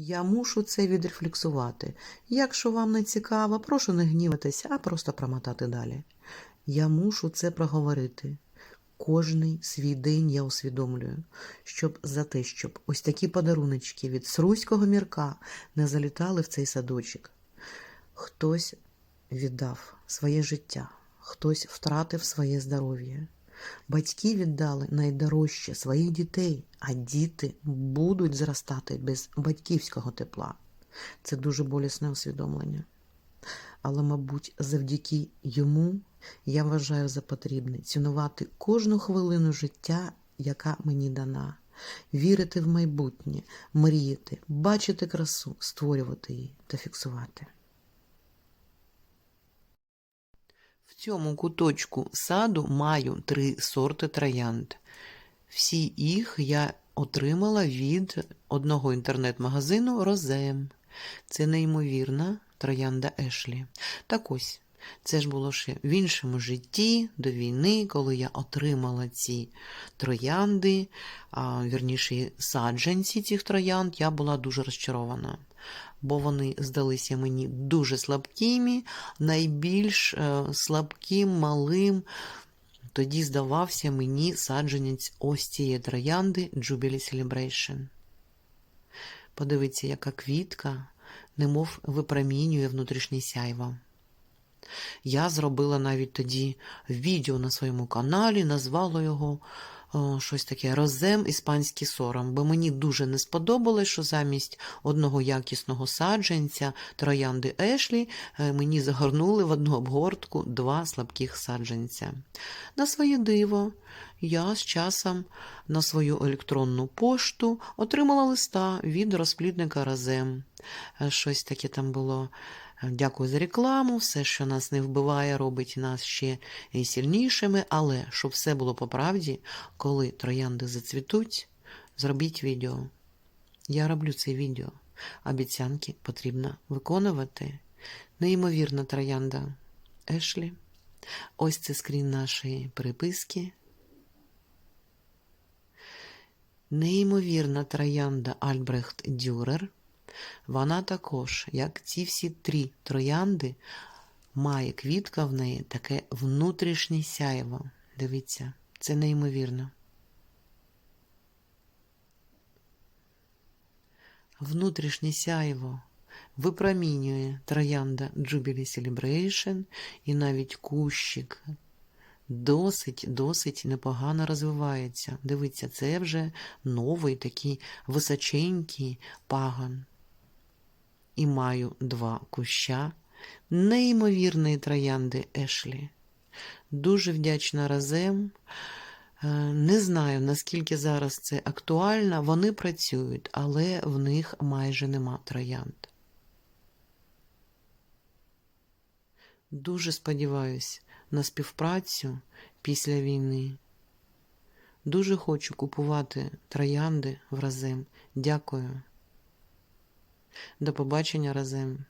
Я мушу це відрефлексувати. Якщо вам не цікаво, прошу не гніватися, а просто промотати далі. Я мушу це проговорити. Кожний свій день я усвідомлюю, щоб за те, щоб ось такі подаруночки від сруського мірка не залітали в цей садочок. Хтось віддав своє життя, хтось втратив своє здоров'я. Батьки віддали найдорожче своїх дітей, а діти будуть зростати без батьківського тепла. Це дуже болісне усвідомлення. Але, мабуть, завдяки йому я вважаю за потрібне цінувати кожну хвилину життя, яка мені дана, вірити в майбутнє, мріяти, бачити красу, створювати її та фіксувати. В цьому куточку саду маю три сорти троянд. Всі їх я отримала від одного інтернет-магазину Розем. Це неймовірна троянда Ешлі. Так ось, це ж було ще в іншому житті до війни, коли я отримала ці троянди, а, вірніше, саджанці цих троянд, я була дуже розчарована. Бо вони здалися мені дуже слабкими, найбільш е, слабким, малим. Тоді здавався мені саджанець ось цієї троянди Jubilee Celebration. Подивіться, яка квітка, немов випромінює внутрішнє сяйво. Я зробила навіть тоді відео на своєму каналі, назвала його о, щось таке Розем іспанський сором, бо мені дуже не сподобалось, що замість одного якісного саджанця троянди Ешлі е, мені загорнули в одну обгортку два слабких саджанця. На своє диво, я з часом на свою електронну пошту отримала листа від розплідника Розем. Е, Щось таке там було. Дякую за рекламу. Все, що нас не вбиває, робить нас ще і сильнішими. Але щоб все було по правді, коли троянди зацвітуть, зробіть відео. Я роблю це відео. Обіцянки потрібно виконувати. Неймовірна троянда Ешлі. Ось це скрін нашої переписки. Неймовірна троянда Альбрехт Дюрер. Вона також, як ці всі три троянди, має квітка в неї таке внутрішнє сяєво. Дивіться, це неймовірно. Внутрішнє сяєво випромінює троянда Jubilee Celebration і навіть кущик досить, досить непогано розвивається. Дивіться, це вже новий такий височенький паган. І маю два куща неймовірної троянди Ешлі. Дуже вдячна разем. Е, Не знаю, наскільки зараз це актуально. Вони працюють, але в них майже нема троянд. Дуже сподіваюсь на співпрацю після війни. Дуже хочу купувати троянди в разем. Дякую. До побачення разем.